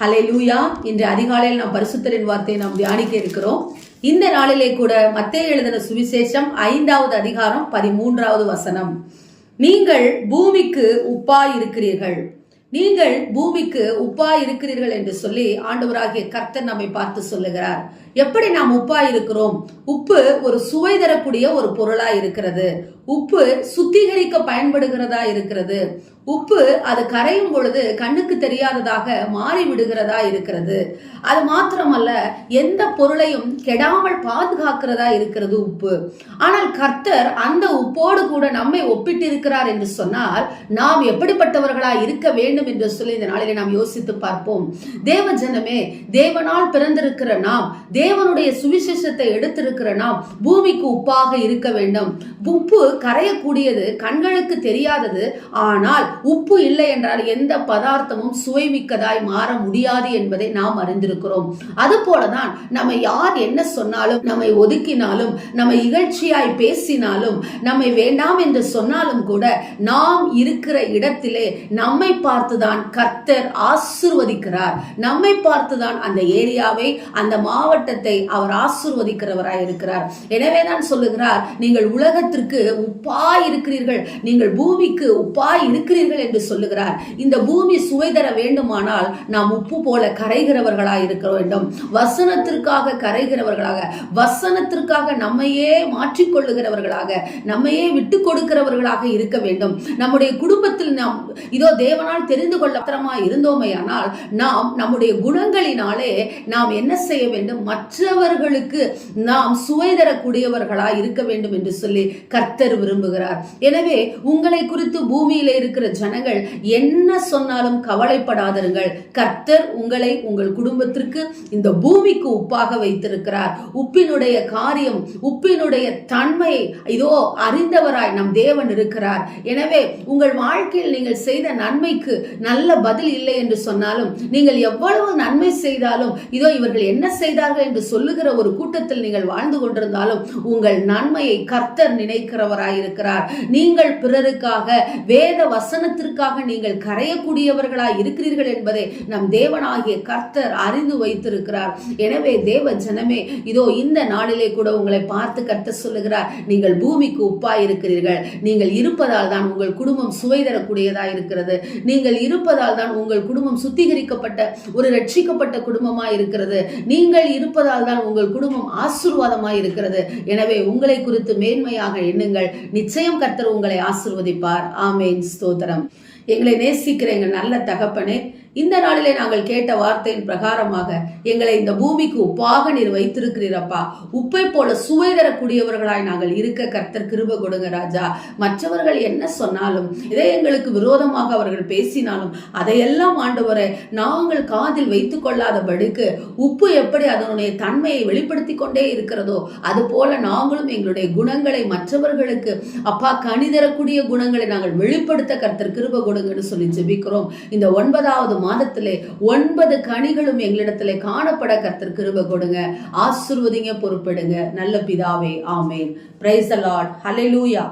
ஹலே லூயா இன்று அதிகாலையில் நாம் பரிசுத்தரின் வார்த்தையை நாம் தியானிக்க இருக்கிறோம். இந்த நாளிலே கூட மத்திய எழுதின சுவிசேஷம் ஐந்தாவது அதிகாரம் பதிமூன்றாவது வசனம். நீங்கள் பூமிக்கு உப்பா இருக்கிறீர்கள். நீங்கள் பூமிக்கு உப்பா இருக்கிறீர்கள் என்று சொல்லி ஆண்டவராகிய கர்த்தர் நம்மை பார்த்து சொல்லுகிறார். எப்படி நாம் உப்பா இருக்கிறோம்? உப்பு ஒரு சுவை தரக்கூடிய ஒரு பொருளா இருக்கிறது. உப்பு சுத்திகரிக்க பயன்படுகிறதா இருக்கிறது. உப்பு அது கரையும் பொழுது கண்ணுக்கு தெரியாததாக மாறி விடுகிறதா இருக்கிறது. அது மாத்திரமல்ல எந்த பொருளையும் கெடாமல் பாதுகாக்கிறதா இருக்கிறது உப்பு. ஆனால் கர்த்தர் அந்த உப்போடு கூட நம்மை ஒப்பிட்டு இருக்கிறார் என்று சொன்னால் நாம் எப்படிப்பட்டவர்களா இருக்க வேண்டும் என்று சொல்லி இந்த நாளிலே நாம் யோசித்து பார்ப்போம். தேவ ஜனமே தேவனால் பிறந்திருக்கிற நாம் தேவனுடைய சுவிசேஷத்தை எடுத்திருக்கிற நாம் பூமிக்கு உப்பாக இருக்க வேண்டும். உப்பு கரையக்கூடியது கண்களுக்கு தெரியாதது. ஆனால் உப்பு இல்லை என்றால் எந்த பதார்த்தமும் சுவைமிக்கதாய் மாற முடியாது என்பதை நாம் அறிந்திருக்கிறோம். அது போலதான் நம்ம யார் என்ன சொன்னாலும் நம்மை ஒதுக்கினாலும் நம்ம இகழ்ச்சியாய் பேசினாலும் நம்மை வேண்டாம் என்று சொன்னாலும் கூட நாம் இருக்கிற இடத்திலே நம்மை பார்த்துதான் கர்த்தர் ஆசிர்வதிக்கிறார். நம்மை பார்த்துதான் அந்த ஏரியாவை அந்த மாவட்ட மாவட்டத்தை அவர் ஆசிர்வதிக்கிறவராய் இருக்கிறார். எனவே தான் சொல்லுகிறார் நீங்கள் உலகத்திற்கு உப்பாய் இருக்கிறீர்கள் நீங்கள் பூமிக்கு உப்பாய் இருக்கிறீர்கள் என்று சொல்லுகிறார். இந்த பூமி சுவை தர வேண்டுமானால் நாம் உப்பு போல கரைகிறவர்களாய் இருக்க வேண்டும். வசனத்திற்காக கரைகிறவர்களாக வசனத்திற்காக நம்மையே மாற்றிக்கொள்ளுகிறவர்களாக நம்மையே விட்டு கொடுக்கிறவர்களாக இருக்க வேண்டும். நம்முடைய குடும்பத்தில் நாம் இதோ தேவனால் தெரிந்து கொள்ள இருந்தோமே ஆனால் நாம் நம்முடைய குணங்களினாலே நாம் என்ன செய்ய வேண்டும்? மற்றவர்களுக்கு நாம் சுவை தரக்கூடியவர்களாய் இருக்க வேண்டும் என்று சொல்லி கர்த்தர் விரும்புகிறார். எனவே உங்களை குறித்து பூமியில இருக்கிற ஜனங்கள் என்ன சொன்னாலும் கவலைப்படாதருங்கள். கர்த்தர் உங்களை உங்கள் குடும்பத்திற்கு இந்த பூமிக்கு உப்பாக வைத்திருக்கிறார். உப்பினுடைய காரியம் உப்பினுடைய தன்மையை இதோ அறிந்தவராய் நம் தேவன் இருக்கிறார். எனவே உங்கள் வாழ்க்கையில் நீங்கள் செய்த நன்மைக்கு நல்ல பதில் இல்லை என்று சொன்னாலும் நீங்கள் எவ்வளவு நன்மை செய்தாலும் இதோ இவர்கள் என்ன செய்தார்கள் என்று சொல்லுகிற ஒரு கூட்டத்தில் நீங்கள் வாழ்ந்து கொண்டிருந்தாலும் உங்கள் நன்மையை கர்த்தர் நினைக்கிறவராயிருக்கிறார். நீங்கள் பிறருக்காக வேத வசனத்திற்காக நீங்கள் கரையக்கூடியவர்களாய் இருக்கிறீர்கள் என்பதை நம் தேவனாகிய கர்த்தர் அறிந்து வைத்திருக்கிறார். எனவே தேவ ஜனமே இதோ இந்த நாளிலே கூட உங்களை பார்த்து கர்த்தர் சொல்லுகிறார் நீங்கள் பூமிக்கு உப்பாய் இருக்கிறீர்கள் நீங்கள் இருப்பதால் தான் உங்கள் குடும்பம் சுவை தரக்கூடியதா இருக்கிறது நீங்கள் இருப்பதால் தான் உங்கள் குடும்பம் சுத்திகரிக்கப்பட்ட ஒரு ரட்சிக்கப்பட்ட குடும்பமாக இருக்கிறது நீங்கள் இருப்ப இருப்பதால் தான் உங்கள் குடும்பம் ஆசீர்வாதமாய் இருக்கிறது. எனவே உங்களை குறித்து மேன்மையாக எண்ணுங்கள். நிச்சயம் கர்த்தர் உங்களை ஆசிர்வதிப்பார். ஆமேன். ஸ்தோத்திரம். எங்களை நேசிக்கிற எங்கள் நல்ல தகப்பனே இந்த நாளிலே நாங்கள் கேட்ட வார்த்தையின் பிரகாரமாக எங்களை இந்த பூமிக்கு உப்பாக நீர் வைத்திருக்கிறீரப்பா உப்பை போல சுவை தரக்கூடியவர்களாய் நாங்கள் இருக்க கர்த்தர் கிருப கொடுங்க ராஜா. மற்றவர்கள் என்ன சொன்னாலும் இதை எங்களுக்கு விரோதமாக அவர்கள் பேசினாலும் அதையெல்லாம் ஆண்டவரை நாங்கள் காதில் வைத்துக் கொள்ளாதபடிக்கு உப்பு எப்படி அதனுடைய தன்மையை வெளிப்படுத்தி கொண்டே இருக்கிறதோ அது போல நாங்களும் எங்களுடைய குணங்களை மற்றவர்களுக்கு அப்பா கனி தரக்கூடிய குணங்களை நாங்கள் வெளிப்படுத்த கர்த்தர் கிருப கொடுங்கன்னு சொல்லி ஜெபிக்கிறோம். இந்த ஒன்பதாவது மாதத்திலே ஒன்பது கனிகளும் எங்களிடத்திலே காணப்பட கர்த்தர் கிருப கொடுங்க. ஆசிர்வதிங்க பொறுப்பெடுங்க. நல்ல பிதாவே ஆமேன். Price allot hallelujah